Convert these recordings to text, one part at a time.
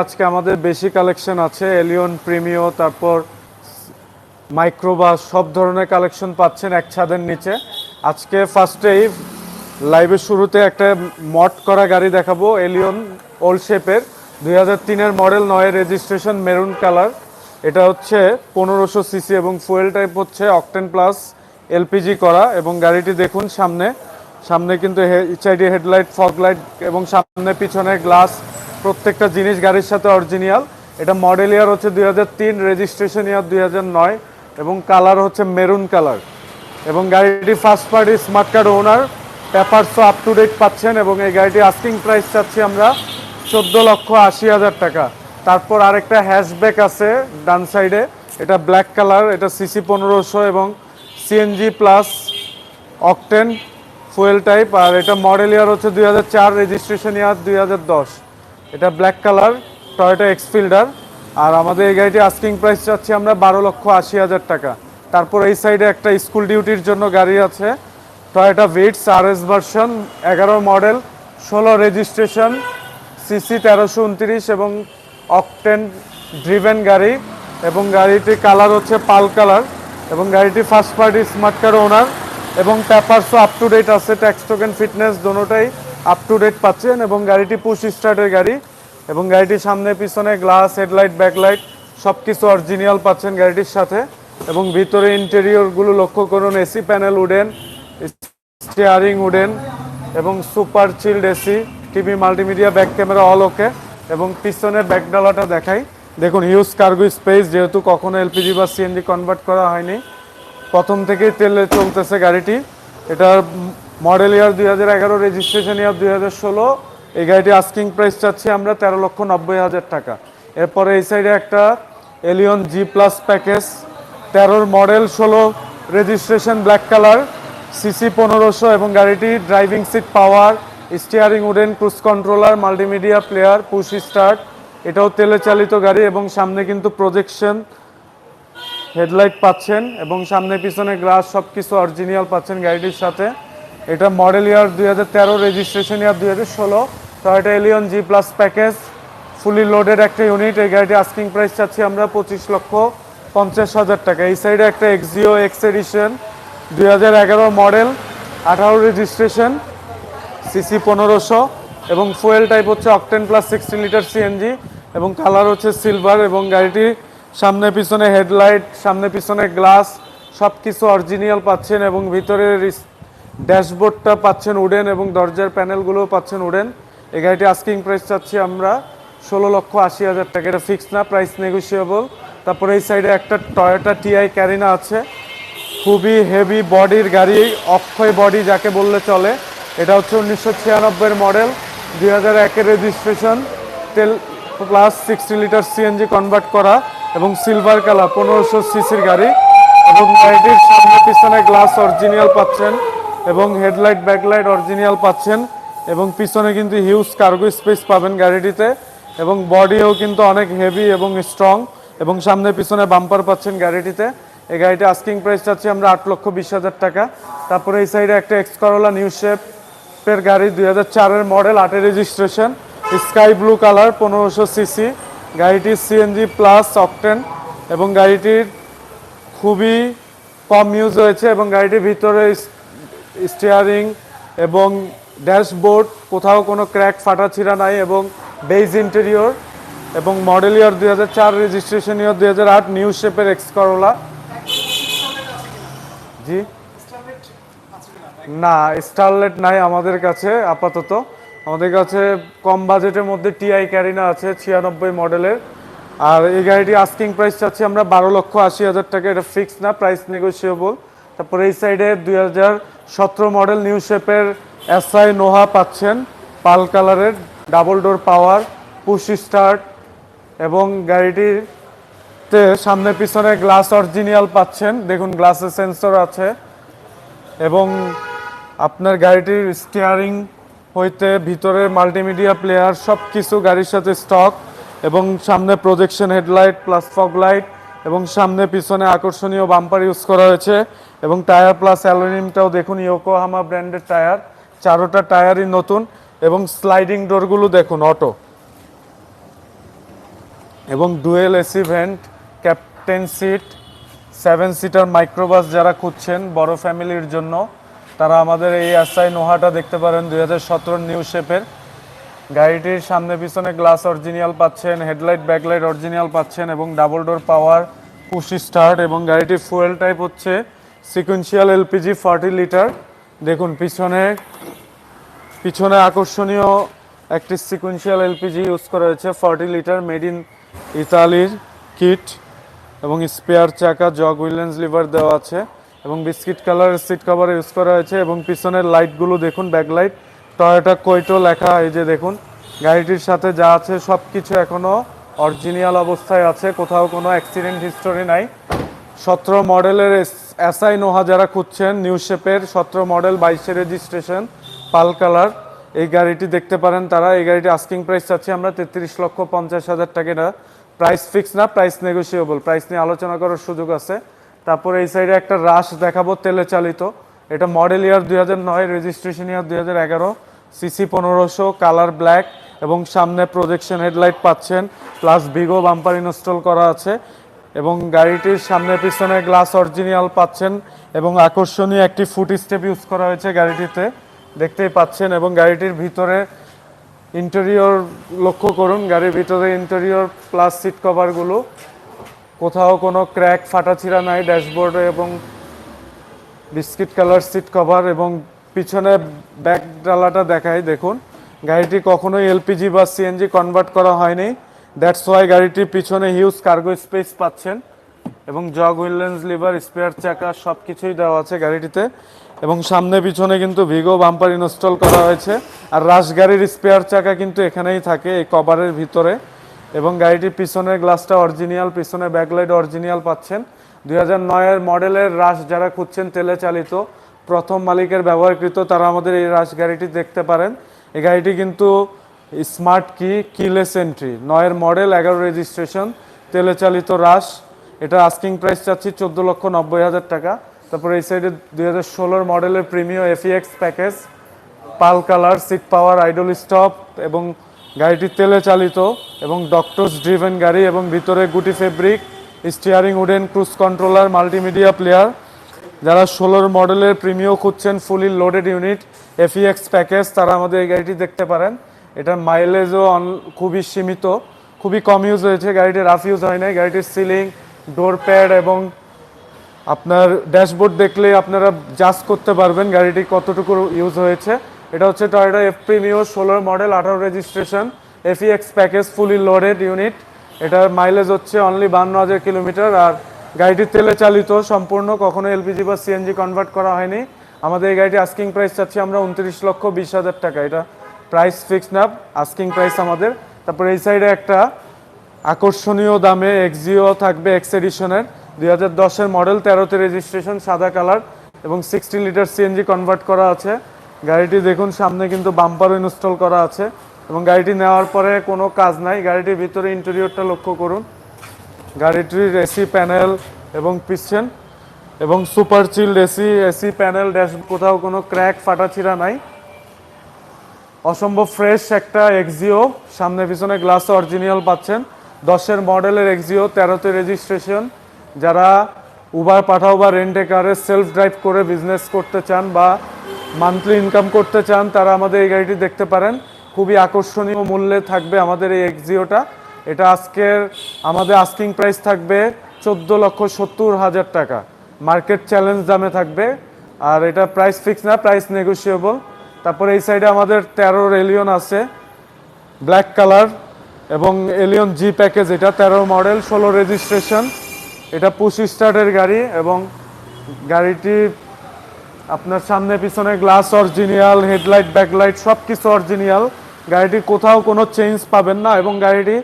আজকে আমাদের বেশি কালেকশন আছে। এলিয়ন প্রিমিও তারপর মাইক্রোবাস সব ধরনের কালেকশন পাচ্ছেন এক ছাদের নিচে। আজকে ফার্স্টেই লাইভের শুরুতে একটা মড করা গাড়ি দেখাবো এলিয়ন ওল্ড শেপের দুই হাজার তিনের মডেল নয় রেজিস্ট্রেশন মেরুন কালার এটা হচ্ছে পনেরোশো সিসি এবং ফুয়েল টাইপ হচ্ছে অকটেন প্লাস এলপিজি করা এবং গাড়িটি দেখুন সামনে। সামনে কিন্তু এইচআইডি হেডলাইট ফগ লাইট এবং সামনে পিছনে গ্লাস প্রত্যেকটা জিনিস গাড়ির সাথে অরিজিনাল। এটা মডেল ইয়ার হচ্ছে দুই হাজার তিন রেজিস্ট্রেশন ইয়ার দুই হাজার নয়, এবং কালার হচ্ছে মেরুন কালার এবং গাড়িটি first party smart card owner পেপারসও up to date পাচ্ছেন, এবং এই গাড়িটি আস্কিং প্রাইস চাচ্ছি আমরা চোদ্দ লক্ষ আশি হাজার টাকা। তারপর আরেকটা হ্যাশব্যাক আছে ডান সাইডে এটা ব্ল্যাক কালার এটা সিসি পনেরোশো এবং CNG plus octane fuel type আর এটা মডেল ইয়ার হচ্ছে দুই হাজার চার রেজিস্ট্রেশন ইয়ার দুই হাজার দশ। এটা black colour Toyota X Fielder আর আমাদের এই গাড়িটি আস্কিং প্রাইস চাচ্ছি আমরা বারো লক্ষ আশি হাজার টাকা। তারপর এই সাইডে একটা স্কুল ডিউটির জন্য গাড়ি আছে। Toyota Vitz R S version এগারো মডেল ষোলো রেজিস্ট্রেশন সিসি তেরোশো উনত্রিশ এবং অকটেন ড্রিভেন গাড়ি। এবং গাড়িটির কালার হচ্ছে পাল কালার এবং গাড়িটি first party smart car owner এবং পেপারসও আপ টু ডেট আছে ট্যাক্স টোকেন ফিটনেস দোনোটাই। আপ টু ডেট পাচ্ছেন এবং গাড়িটি পুশ স্টার্টের গাড়ি এবং গাড়িটির সামনে, পিছনে গ্লাস হেডলাইট ব্যাকলাইট সব কিছু অরিজিনাল পাচ্ছেন গাড়িটির সাথে এবং ভিতরে ইন্টেরিয়রগুলো লক্ষ্য করুন, AC panel wooden steering wooden এবং super chilled AC TV multimedia back camera all okay এবং পিছনের ব্যাকডালাটা দেখাই। দেখুন হিউজ কার্গো স্পেস যেহেতু কখনো এলপিজি বা সিএনজি কনভার্ট করা হয়নি, প্রথম থেকেই তেলে চলতেছে গাড়িটি। এটার মডেল ইয়ার দুই হাজার এগারো রেজিস্ট্রেশন ইয়ার দুই হাজার ষোলো। এই গাড়িটি আস্কিং প্রাইস চাচ্ছি আমরা তেরো লক্ষ নব্বই হাজার টাকা। এরপরে এই সাইডে একটা এলিয়ন জি প্লাস প্যাকেজ তেরোর মডেল ষোলো রেজিস্ট্রেশন ব্ল্যাক কালার সিসি পনেরোশো এবং গাড়িটি driving seat power steering wooden cruise controller multimedia player push start এটাও তেলে চালিত গাড়ি এবং সামনে কিন্তু প্রজেকশন হেডলাইট পাচ্ছেন এবং সামনে পিছনে গ্লাস সব কিছু অরিজিনাল পাচ্ছেন গাড়িটির সাথে। এটা মডেল ইয়ার দুই হাজার তেরো রেজিস্ট্রেশন ইয়ার দুই হাজার ষোলো। Toyota Allion G plus package fully loaded একটা ইউনিট এই গাড়িটি আস্কিং প্রাইস চাচ্ছি আমরা পঁচিশ লক্ষ পঞ্চাশ হাজার টাকা। এই সাইডে একটা এক্সিও এক্স এডিশন দুই হাজার এগারো মডেল আঠারো রেজিস্ট্রেশন সিসি পনেরোশো। এবং ফুয়েল টাইপ হচ্ছে octane plus sixty litre CNG এবং কালার হচ্ছে সিলভার এবং গাড়িটি সামনে পিছনে হেডলাইট সামনে পিছনে গ্লাস সব কিছু অরিজিনাল পাচ্ছেন। এবং ভিতরের ড্যাশবোর্ডটা পাচ্ছেন উডেন এবং দরজার প্যানেলগুলোও পাচ্ছেন উডেন। এই গাড়িটি আস্কিং প্রাইস চাচ্ছি আমরা ষোলো লক্ষ আশি হাজার টাকা। এটা ফিক্স না প্রাইস নেগোসিয়েবল তারপরে এই সাইডে একটা টয়োটা টিআই ক্যারিনা আছে। খুবই হেভি বডির গাড়ি, অক্ষয় বডি যাকে বললে চলে। এটা হচ্ছে উনিশশো ছিয়ানব্বইয়ের মডেল দুই হাজার একের রেজিস্ট্রেশন তেল plus sixty litre CNG convert করা এবং সিলভার কালার পনেরোশো সিসির গাড়ি। এবং গাড়িটির সামনে পিছনে গ্লাস অরিজিনাল পাচ্ছেন। এবং হেডলাইট, ব্যাকলাইট অরিজিনাল পাচ্ছেন এবং পিছনে কিন্তু হিউজ কার্গো স্পেস পাবেন গাড়িটিতে এবং বডিও কিন্তু অনেক হেভি এবং স্ট্রং এবং সামনে পিছনে বাম্পার পাচ্ছেন গাড়িটিতে। এই গাড়িটা আস্কিং প্রাইস চাচ্ছি আমরা আট লক্ষ বিশ হাজার টাকা। তারপরে এই সাইডে একটা এক্স করোলা নিউ শেপের গাড়ি, দুই হাজার চারের মডেল আটের রেজিস্ট্রেশন, স্কাই ব্লু কালার, পনেরোশো সিসি। গাড়িটির সিএনজি প্লাস অকটেন এবং গাড়িটির খুবই কম ইউজ হয়েছে এবং গাড়িটির ভিতরে স্টিয়ারিং এবং ড্যাশবোর্ড কোথাও কোনো ক্র্যাক ফাটা ছিঁড়া নাই এবং বেজ ইন্টেরিয়র এবং মডেল ইয়ার দুই হাজার চার রেজিস্ট্রেশন ইয়ার দুই হাজার আট নিউ শেপের এক্স করোলা জি? না স্টারলেট নাই আমাদের কাছে, আপাতত। আমাদের কাছে কম বাজেটের মধ্যে টিআই ক্যারিনা আছে, ছিয়ানব্বই মডেলের আর এই গাড়িটি আস্কিং প্রাইস চাচ্ছি আমরা বারো লক্ষ আশি হাজার টাকা। এটা ফিক্স না প্রাইস নেগোসিয়েবল তারপরে এই সাইডে দুই হাজার সতেরো মডেল নিউ শেপের এসআই নোহা পাচ্ছেন। পাল কালারের, double door power, push start এবং গাড়িটির সামনে পিছনে গ্লাস অরিজিনাল পাচ্ছেন। দেখুন গ্লাসের সেন্সর আছে এবং আপনার গাড়িটির স্টিয়ারিং হইতে ভিতরে মাল্টিমিডিয়া প্লেয়ার সব কিছু গাড়ির সাথে স্টক এবং সামনে projection headlight plus fog light এবং সামনে পিছনে আকর্ষণীয় বাম্পার ইউজ করা হয়েছে এবং টায়ার প্লাস অ্যালুমিনিয়ামটাও দেখুন ইয়োকোহামা ব্র্যান্ডের টায়ার চারোটা টায়ারই নতুন এবং স্লাইডিং ডোরগুলো দেখুন অটো এবং dual AC vent captain seat seven seater microbus যারা খুঁজছেন বড় ফ্যামিলির জন্য, তারা আমাদের এই এসআই নোহাটা দেখতে পারেন দুই হাজার সতেরো নিউ শেপের গাড়িটির সামনে পিছনে গ্লাস অরিজিনাল পাচ্ছেন, হেডলাইট, ব্যাকলাইট অরিজিনাল পাচ্ছেন এবং double door power, push start এবং গাড়িটির ফুয়েল টাইপ হচ্ছে, সিকুয়েন্সিয়াল এলপিজি ফর্টি লিটার। দেখুন, পিছনে পিছনে আকর্ষণীয় একটি সিকুয়েন্সিয়াল এলপিজি ইউজ করা হয়েছে, ফর্টি লিটার, মেড ইন ইতালির কিট এবং স্পেয়ার চাকা, জগ উইলেন্স লিভার দেওয়া আছে এবং বিস্কিট কালারের সিট কভার ইউজ করা হয়েছে এবং পিছনের লাইটগুলো দেখুন, ব্যাকলাইট টয়োটা কোয়েটো লেখা, এই যে দেখুন, গাড়িটির সাথে যা আছে সব কিছু এখনও অরিজিনাল অবস্থায় আছে, কোথাও কোনো অ্যাক্সিডেন্ট হিস্টোরি নাই। সতেরো মডেলের এসআই নোহা যারা খুঁজছেন, নিউ শেপের সতেরো মডেল বাইশের রেজিস্ট্রেশন পাল কালার, এই গাড়িটি দেখতে পারেন তারা। এই গাড়িটি আস্কিং প্রাইস চাচ্ছি আমরা, তেত্রিশ লক্ষ পঞ্চাশ হাজার টাকা। না প্রাইস ফিক্স না প্রাইস নেগোসিয়েবল প্রাইস নিয়ে আলোচনা করার সুযোগ আছে। তারপরে এই সাইডে একটা রাশ দেখাবো, তেলে চালিত। এটা মডেল ইয়ার দুই হাজার নয় রেজিস্ট্রেশন ইয়ার দুই হাজার এগারো সিসি পনেরোশো কালার ব্ল্যাক এবং সামনে প্রজেকশন হেডলাইট পাচ্ছেন প্লাস ভিগো বাম্পার ইনস্টল করা আছে এবং গাড়িটির সামনে পিছনে গ্লাস অরিজিনাল পাচ্ছেন এবং আকর্ষণীয় একটি ফুট স্টেপ ইউজ করা হয়েছে গাড়িটিতে, দেখতেই পাচ্ছেন এবং গাড়িটির ভিতরে ইন্টেরিয়র লক্ষ্য করুন, গাড়ির ভিতরে ইন্টেরিয়র প্লাস সিট কভারগুলো কোথাও কোনো ক্র্যাক ফাটাছিড়া নাই ড্যাশবোর্ডে এবং বিস্কিট কালার, সিট কভার এবং পিছনে ব্যাক ডালাটা দেখাই, দেখুন। গাড়িটি কখনোই এলপিজি বা সিএনজি কনভার্ট করা হয়নি। দ্যাটস ওয়াই গাড়িটির পিছনে হিউজ কার্গো স্পেস পাচ্ছেন এবং জগ উইলেন্স লিভার স্পেয়ার চাকা সব কিছুই দেওয়া আছে গাড়িটিতে। এবং সামনে পিছনে কিন্তু ভিগো বাম্পার ইনস্টল করা হয়েছে। আর রাশ গাড়ির স্পেয়ার চাকা কিন্তু এখানেই থাকে, এই কভারের ভিতরে। এবং গাড়িটির পিছনের গ্লাসটা অরিজিনাল পিছনে ব্যাকলাইট অরিজিনাল পাচ্ছেন। দুই নয়ের মডেলের রাশ যারা খুঁজছেন তেলে চালিত, প্রথম মালিকের ব্যবহারকৃত তারা আমাদের এই রাশ গাড়িটি দেখতে পারেন। এই গাড়িটি কিন্তু স্মার্ট কি কিলেস এন্ট্রি নয়ের মডেল, এগারো রেজিস্ট্রেশন তেলে চালিত রাশ। এটা আস্কিং প্রাইস চাচ্ছি চোদ্দ লক্ষ নব্বই হাজার টাকা। তারপরে এই সাইডে দুই হাজার ষোলোর মডেলের Premio F EX package pearl colour seat power idle stop এবং গাড়িটি তেলে চালিত এবং ডক্টরস ড্রিভেন গাড়ি এবং ভিতরে গুটি fabric steering wooden cruise controller multimedia player যারা ষোলোর মডেলের প্রিমিয় খুঁজছেন fully loaded unit F EX package তারা আমাদের এই গাড়িটি দেখতে পারেন। এটার মাইলেজও খুবই সীমিত, খুবই কম ইউজ হয়েছে, গাড়িটি রাফ ইউজ হয় নাই। গাড়িটির সিলিং ডোর প্যাড এবং আপনার ড্যাশবোর্ড দেখলে আপনারা জাজ করতে পারবেন গাড়িটি কতটুকু ইউজ হয়েছে। এটা হচ্ছে টয়োটা এফ প্রিমিও ষোলোর মডেল, আঠারো registration F EX package fully loaded unit এটার মাইলেজ হচ্ছে অনলি বান্ন হাজার কিলোমিটার আর গাড়িটি তেলে চালিত, সম্পূর্ণ, কখনো এলপিজি বা সিএনজি কনভার্ট করা হয়নি। আমাদের এই গাড়িটি আস্কিং প্রাইস চাচ্ছি আমরা উনত্রিশ লক্ষ বিশ হাজার টাকা। এটা প্রাইস ফিক্স না আস্কিং প্রাইস আমাদের। তারপর এই সাইডে একটা আকর্ষণীয় দামে এক্সিও থাকবে এক্স এডিশনের দুই হাজার দশের মডেল তেরোতে রেজিস্ট্রেশন সাদা কালার এবং সিক্সটি লিটার সিএনজি কনভার্ট করা আছে। গাড়িটি দেখুন, সামনে কিন্তু বাম্পারও ইনস্টল করা আছে। এবং গাড়িটি নেওয়ার পরে কোনো কাজ নাই। গাড়িটির ভিতরে ইন্টেরিয়রটা লক্ষ্য করুন। গাড়িটির এসি প্যানেল এবং পিছন এবং super chilled AC AC panel dash কোথাও কোনো ক্র্যাক ফাটাছিড়া নাই। অসম্ভব ফ্রেশ একটা এক্সিও সামনে পিছনে গ্লাস অরিজিনাল পাচ্ছেন। দশের মডেলের এক্সিও তেরোতে রেজিস্ট্রেশন যারা উবার পাঠাও বা রেন্টে কারে সেলফ ড্রাইভ করে বিজনেস করতে চান বা মান্থলি ইনকাম করতে চান, তারা আমাদের এই গাড়িটি দেখতে পারেন। খুবই আকর্ষণীয় মূল্যে থাকবে আমাদের এই এক্সিওটা এটা আজকের, আমাদের আস্কিং প্রাইস থাকবে চোদ্দ লক্ষ সত্তর হাজার টাকা। মার্কেট চ্যালেঞ্জ দামে থাকবে। আর এটা প্রাইস ফিক্স না প্রাইস নেগোসিয়েবল তারপরে এই সাইডে আমাদের তেরোর এলিয়ন আছে। ব্ল্যাক কালার এবং এলিয়ন জি প্যাকেজ এটা তেরো মডেল ষোলো রেজিস্ট্রেশন এটা পুশ স্টার্টের গাড়ি এবং গাড়িটি আপনার সামনে পিছনে গ্লাস অরিজিনিয়াল হেডলাইট ব্যাকলাইট সব কিছু অরিজিনাল গাড়িটি কোথাও কোনো চেঞ্জ পাবেন না এবং গাড়িটি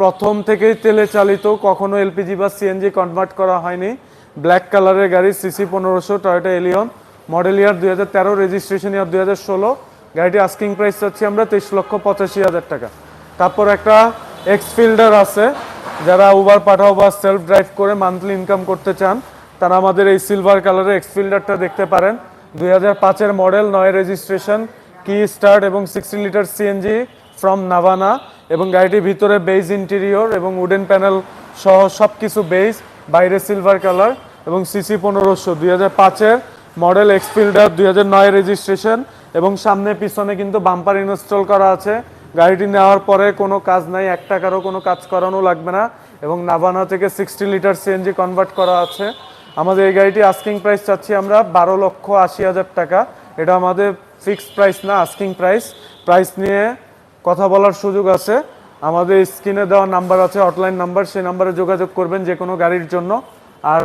প্রথম থেকেই তেলে চালিত, কখনো এলপিজি বা সিএনজি কনভার্ট করা হয়নি। ব্ল্যাক কালারের গাড়ি সিসি পনেরোশো টয়োটা এলিয়ন মডেল ইয়ার দুই হাজার তেরো রেজিস্ট্রেশন ইয়ার দুই হাজার ষোলো। গাড়িটি আস্কিং প্রাইস চাচ্ছি আমরা তেইশ লক্ষ পঁচাশি হাজার টাকা। তারপর একটা এক্স ফিল্ডার আছে, যারা উবার পাঠাও বা সেলফ ড্রাইভ করে মান্থলি ইনকাম করতে চান, তারা আমাদের এই সিলভার কালারের এক্স ফিল্ডারটা দেখতে পারেন। দুই হাজার পাঁচের মডেল নয় রেজিস্ট্রেশন কি স্টার্ট এবং sixty litre CNG from Navana এবং গাড়িটির ভিতরে বেজ ইন্টেরিয়র এবং উডেন প্যানেল সহ সব কিছু বেজ বাইরে সিলভার কালার এবং সিসি পনেরোশো, দুই হাজার পাঁচের মডেল এক্সফিল্ডার দুই হাজার নয় রেজিস্ট্রেশন এবং সামনে পিছনে কিন্তু বাম্পার ইনস্টল করা আছে। গাড়িটি নেওয়ার পরে কোনো কাজ নাই, এক টাকারও কোনো কাজ করানো লাগবে না এবং নাভানা থেকে সিক্সটি লিটার সিএনজি কনভার্ট করা আছে। আমাদের এই গাড়িটি আস্কিং প্রাইস চাচ্ছি আমরা বারো লক্ষ আশি হাজার টাকা। এটা আমাদের ফিক্সড প্রাইস না আস্কিং প্রাইস প্রাইস নিয়ে কথা বলার সুযোগ আছে। আমাদের স্ক্রিনে দেওয়া নাম্বার আছে হটলাইন নাম্বার, সেই নাম্বারে যোগাযোগ করবেন যে কোনো গাড়ির জন্য। আর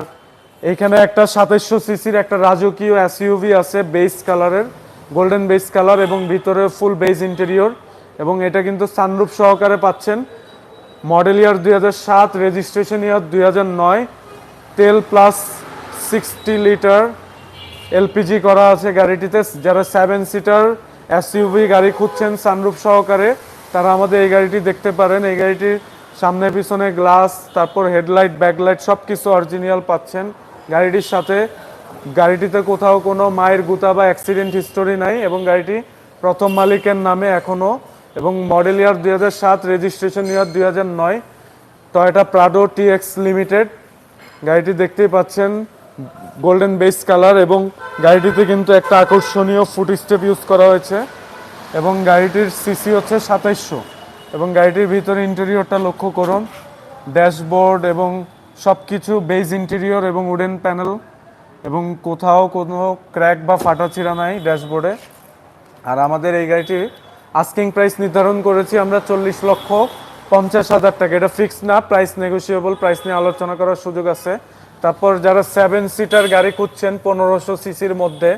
এখানে একটা সাতাইশশো সিসির একটা রাজকীয় এসইউভি আছে বেস কালারের গোল্ডেন বেস কালার এবং ভিতরে ফুল বেস ইন্টেরিয়র এবং এটা কিন্তু সানরূপ সহকারে পাচ্ছেন। মডেল ইয়ার দুই হাজার সাত রেজিস্ট্রেশন ইয়ার দুই হাজার নয়, তেল প্লাস সিক্সটি লিটার এলপিজি করা আছে গাড়িটিতে। যারা সেভেন সিটার এসইউভি গাড়ি খুঁজছেন সানরূপ সহকারে, তারা আমাদের এই গাড়িটি দেখতে পারেন। এই গাড়িটির সামনে, পিছনে গ্লাস তারপর হেডলাইট ব্যাকলাইট সব কিছু অরিজিনাল পাচ্ছেন। গাড়িটির সাথে, গাড়িটিতে কোথাও কোনো মায়ের গুতা বা অ্যাক্সিডেন্ট হিস্টোরি নাই এবং গাড়িটি প্রথম মালিকের নামে এখনও এবং মডেল ইয়ার দুই সাত রেজিস্ট্রেশন ইয়ার দুই হাজার নয় টয়োটা প্রাডো টিএক্স লিমিটেড গাড়িটি দেখতেই পাচ্ছেন গোল্ডেন বেস কালার এবং গাড়িটিতে কিন্তু একটা আকর্ষণীয় ফুট স্টেপ ইউজ করা হয়েছে এবং গাড়িটির সিসি হচ্ছে সাতাইশশো। এবং গাড়িটির ভিতরে ইন্টেরিয়রটা লক্ষ্য করুন, ড্যাশবোর্ড এবং সব কিছু বেজ ইন্টেরিয়র এবং উডেন প্যানেল এবং কোথাও কোনো ক্র্যাক বা ফাটাছিড়া নাই ড্যাশবোর্ডে। আর আমাদের এই গাড়িটির আস্কিং প্রাইস নির্ধারণ করেছি আমরা চল্লিশ লক্ষ পঞ্চাশ হাজার টাকা। এটা ফিক্সড না প্রাইস নেগোসিয়েবল প্রাইস নিয়ে আলোচনা করার সুযোগ আছে। তারপর যারা সেভেন সিটার গাড়ি খুঁজছেন পনেরোশো সিসির মধ্যে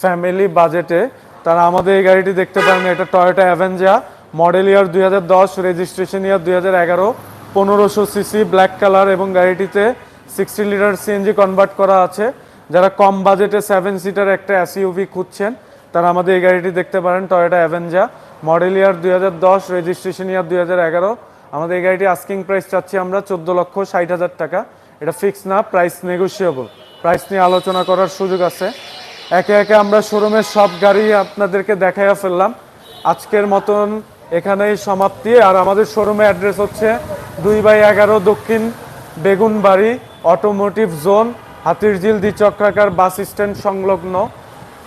ফ্যামিলি বাজেটে তারা আমাদের এই গাড়িটি দেখতে পারেন, এটা টয়োটা অ্যাভেঞ্জা মডেল ইয়ার দুই হাজার দশ রেজিস্ট্রেশন ইয়ার দুই হাজার এগারো, পনেরোশো সিসি ব্ল্যাক কালার এবং গাড়িটিতে সিক্সটি লিটার সিএনজি কনভার্ট করা আছে। যারা কম বাজেটে সেভেন সিটার একটা এসইউভি খুঁজছেন, তারা আমাদের এই গাড়িটি দেখতে পারেন টয়োটা অ্যাভেঞ্জা মডেল ইয়ার দুই হাজার দশ রেজিস্ট্রেশন ইয়ার দুই হাজার এগারো। আমাদের এই গাড়িটি আস্কিং প্রাইস চাচ্ছি আমরা চোদ্দ লক্ষ ষাট হাজার টাকা। এটা ফিক্স না প্রাইস নেগোসিয়েবল প্রাইস নিয়ে আলোচনা করার সুযোগ আছে। একে একে আমরা শোরুমের সব গাড়ি আপনাদেরকে দেখাইয়া ফেললাম। আজকের মতন এখানেই সমাপ্তি। আর আমাদের শোরুমের অ্যাড্রেস হচ্ছে দুই বাই এগারো দক্ষিণ বেগুনবাড়ি অটোমোটিভ জোন হাতিরঝিল দ্বিচক্রাকার বাস স্ট্যান্ড সংলগ্ন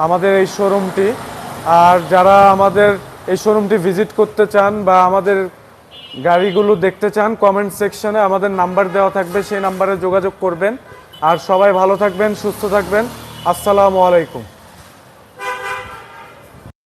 আমাদের এই শোরুমটি আর যারা আমাদের এই শোরুমটি ভিজিট করতে চান বা আমাদের গাড়িগুলো দেখতে চান কমেন্ট সেকশনে আমাদের নাম্বার দেওয়া থাকবে, সেই নাম্বারে যোগাযোগ করবেন। আর সবাই ভালো থাকবেন, সুস্থ থাকবেন। আসসালামু আলাইকুম।